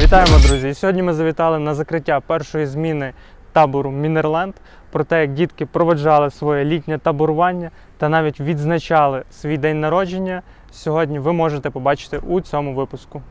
Вітаємо, друзі! Сьогодні ми завітали на закриття першої зміни табору Мінерленд про те, як дітки проведжали своє літнє таборування та навіть відзначали свій день народження. Сьогодні ви можете побачити у цьому випуску.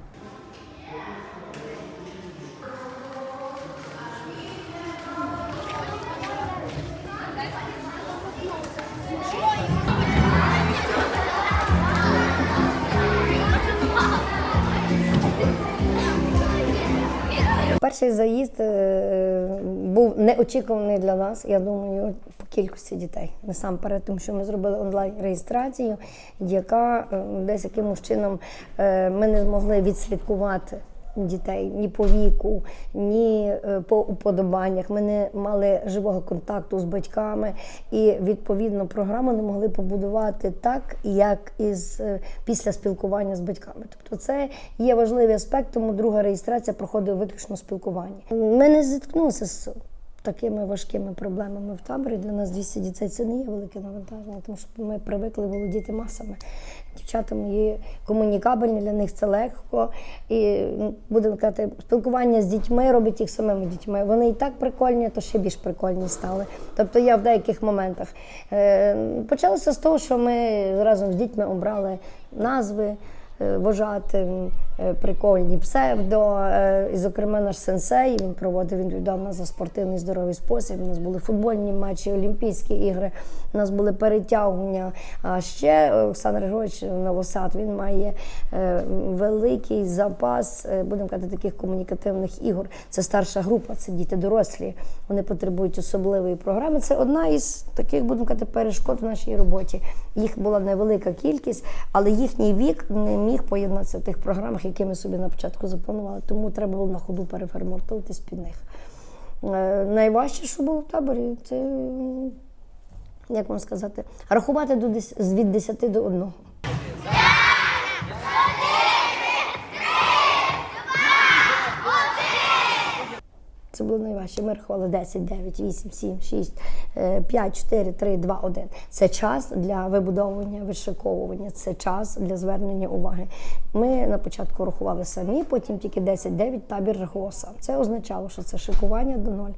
Перший заїзд е, був неочікуваний для нас, я думаю, по кількості дітей. Насамперед, тому що ми зробили онлайн-реєстрацію, яка е, десь якимось чином е, ми не змогли відслідкувати. Дітей ні по віку, ні е, по уподобаннях. Ми не мали живого контакту з батьками і відповідно програму не могли побудувати так, як із е, після спілкування з батьками. Тобто, це є важливий аспект, тому друга реєстрація проходить виключно спілкування. Ми не зіткнулися з такими важкими проблемами в таборі. Для нас 200 дітей це не є велике навантаження, тому що ми привикли володіти масами. Дівчата мої комунікабельні, для них це легко. І будемо казати, спілкування з дітьми робить їх самими дітьми. Вони і так прикольні, то ще більш прикольні стали. Тобто я в деяких моментах. Е, почалося з того, що ми разом з дітьми обрали назви. е, Вважати прикольні псевдо. Е, І, зокрема, наш сенсей він проводив, нас за спортивний здоровий спосіб. У нас були футбольні матчі, Олімпійські ігри, у нас були перетягування. А ще Олександр Григорович Новосад він має е, великий запас, е, будемо казати, таких комунікативних ігор. Це старша група, це діти дорослі. Вони потребують особливої програми. Це одна із таких, будемо казати, перешкод в нашій роботі. Їх була невелика кількість, але їхній вік не міг поєднатися в тих програмах, які ми собі на початку запланували. Тому треба було на ходу переформатуватись під них. Е, Найважче, що було в таборі, це як вам сказати, рахувати до від 10 до 1. Це було найважче. Ми рахували 10, 9, 8, 7, 6, 5, 4, 3, 2, 1. Це час для вибудовування, вишиковування, це час для звернення уваги. Ми на початку рахували самі, потім тільки 10, 9 табір сам. Це означало, що це шикування до ноль.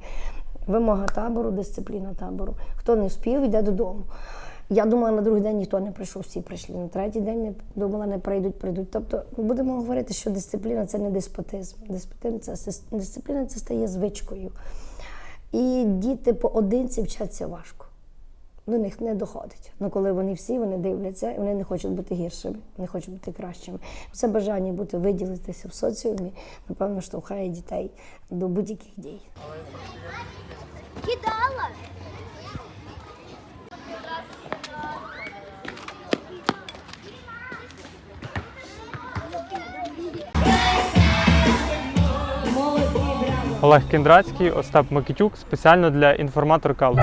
Вимога табору, дисципліна табору. Хто не вспів, йде додому. Я думала, на другий день ніхто не прийшов, всі прийшли. На третій день не думала, не прийдуть, прийдуть. Тобто ми будемо говорити, що дисципліна це не деспотизм. Дисципліна це дисципліна це стає звичкою. І діти поодинці вчаться важко. До них не доходить. Ну коли вони всі вони дивляться, вони не хочуть бути гіршими, не хочуть бути кращими. Це бажання бути виділитися в соціумі, напевно, штовхає дітей до будь-яких дій. Олег Кіндрацький, Остап Микитюк спеціально для інформатор Калуш.